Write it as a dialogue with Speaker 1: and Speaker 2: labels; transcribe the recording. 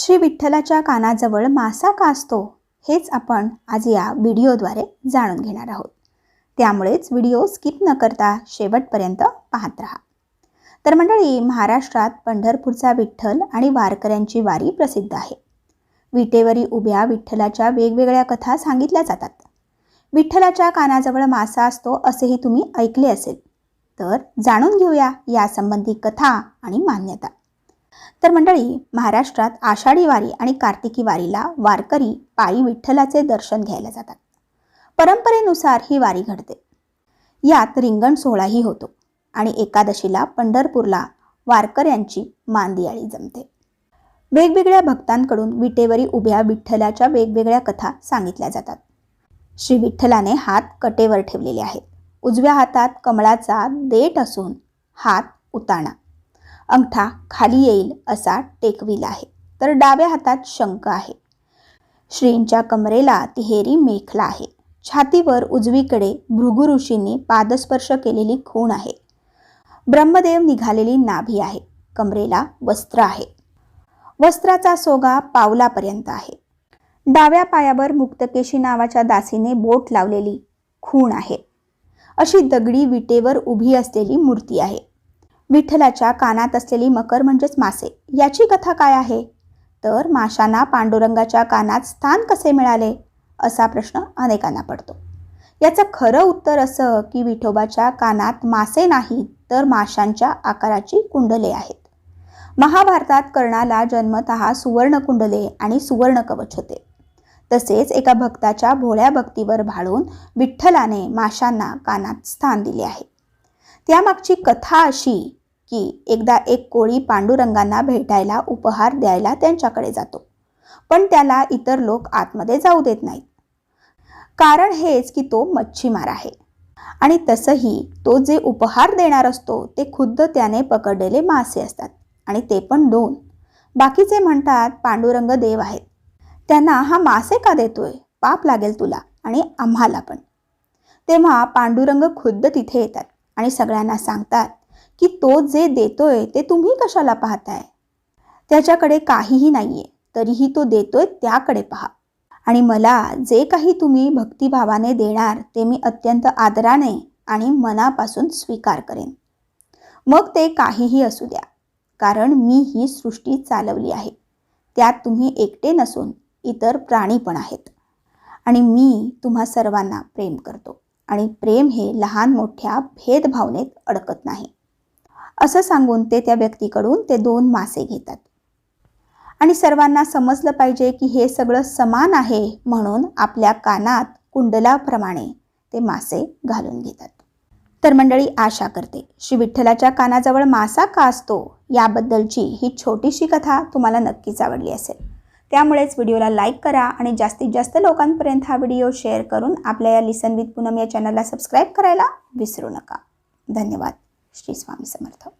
Speaker 1: श्री विठ्ठलाच्या कानाजवळ मासा का असतो हेच आपण आज या व्हिडिओद्वारे जाणून घेणार आहोत. त्यामुळेच व्हिडिओ स्किप न करता शेवटपर्यंत पाहत राहा. तर मंडळी महाराष्ट्रात पंढरपूरचा विठ्ठल आणि वारकऱ्यांची वारी प्रसिद्ध आहे. विटेवरी उभ्या विठ्ठलाच्या वेगवेगळ्या कथा सांगितल्या जातात. विठ्ठलाच्या कानाजवळ मासा असतो असेही तुम्ही ऐकले असेल. तर जाणून घेऊया यासंबंधी कथा आणि मान्यता. तर मंडळी महाराष्ट्रात आषाढी वारी आणि कार्तिकी वारीला वारकरी पायी विठ्ठलाचे दर्शन घ्यायला जातात. परंपरेनुसार ही वारी घडते. यात रिंगण सोहळाही होतो आणि एकादशीला पंढरपूरला वारकऱ्यांची मांदियाळी जमते. वेगवेगळ्या भक्तांकडून विटेवरी उभ्या विठ्ठलाच्या वेगवेगळ्या कथा सांगितल्या जातात. श्री विठ्ठलाने हात कटेवर ठेवलेले आहेत. उजव्या हातात कमळाचा देठ असून हात उताणा. अंगठा खाली येईल असा टेकविला आहे. तर डाव्या हातात शंख आहे. श्रींच्या कमरेला तिहेरी मेखला आहे. छातीवर उजवीकडे भृगु ऋषींनी पादस्पर्श केलेली खूण आहे. ब्रह्मदेव निघालेली नाभी आहे. कमरेला वस्त्र आहे. वस्त्राचा सोगा पावलापर्यंत आहे. डाव्या पायावर मुक्तकेशी नावाच्या दासीने बोट लावलेली खूण आहे. अशी दगडी विटेवर उभी असलेली मूर्ती आहे. विठ्ठलाच्या कानात असलेली मकर म्हणजेच मासे. याची कथा काय आहे? तर माशांना पांडुरंगाच्या कानात स्थान कसे मिळाले? असा प्रश्न अनेकांना पडतो. याचं खरं उत्तर असं की विठोबाच्या कानात मासे नाहीत तर माशांच्या आकाराची कुंडले आहेत. महाभारतात कर्णाला जन्मत सुवर्ण कुंडले आणि सुवर्ण कवच होते. तसेच एका भक्ताच्या भोळ्या भक्तीवर भाळून विठ्ठलाने माशांना कानात स्थान दिले आहे. त्यामागची कथा अशी की एकदा एक कोळी पांडुरंगांना भेटायला उपहार द्यायला त्यांच्याकडे जातो. पण त्याला इतर लोक आतमध्ये जाऊ देत नाहीत. कारण हेच की तो मच्छीमार आहे. आणि तसंही तो जे उपहार देणार असतो ते खुद्द त्याने पकडलेले मासे असतात. आणि ते पण दोन. बाकीचे म्हणतात पांडुरंग देव आहेत. त्यांना हा मासे का देतोय? पाप लागेल तुला आणि आम्हाला पण. तेव्हा पांडुरंग खुद्द तिथे येतात आणि सगळ्यांना सांगतात की तो जे देतोय ते तुम्ही कशाला पाहताय? त्याच्याकडे काहीही नाहीये तरीही तो देतोय त्याकडे पहा. आणि मला जे काही तुम्ही भक्तिभावाने देणार ते मी अत्यंत आदराने आणि मनापासून स्वीकार करेन. मग ते काहीही असू द्या कारण मी ही सृष्टी चालवली आहे. त्यात तुम्ही एकटे नसून इतर प्राणी पण आहेत. आणि मी तुम्हा सर्वांना प्रेम करतो. आणि प्रेम हे लहान मोठ्या भेदभावनेत अडकत नाही. असं सांगून ते त्या व्यक्तीकडून ते दोन मासे घेतात. आणि सर्वांना समजलं पाहिजे की हे सगळं समान आहे म्हणून आपल्या कानात कुंडलाप्रमाणे ते मासे घालून घेतात. तर मंडळी आशा करते श्री विठ्ठलाच्या कानाजवळ मासा का असतो याबद्दलची ही छोटीशी कथा तुम्हाला नक्कीच आवडली असेल. त्यामुळेच व्हिडिओला लाईक करा आणि जास्तीत जास्त लोकांपर्यंत हा व्हिडिओ शेअर करून आपल्या या लिसन विथ पूनम या चॅनलला सबस्क्राईब करायला विसरू नका. धन्यवाद. شتي سوامي سمرتو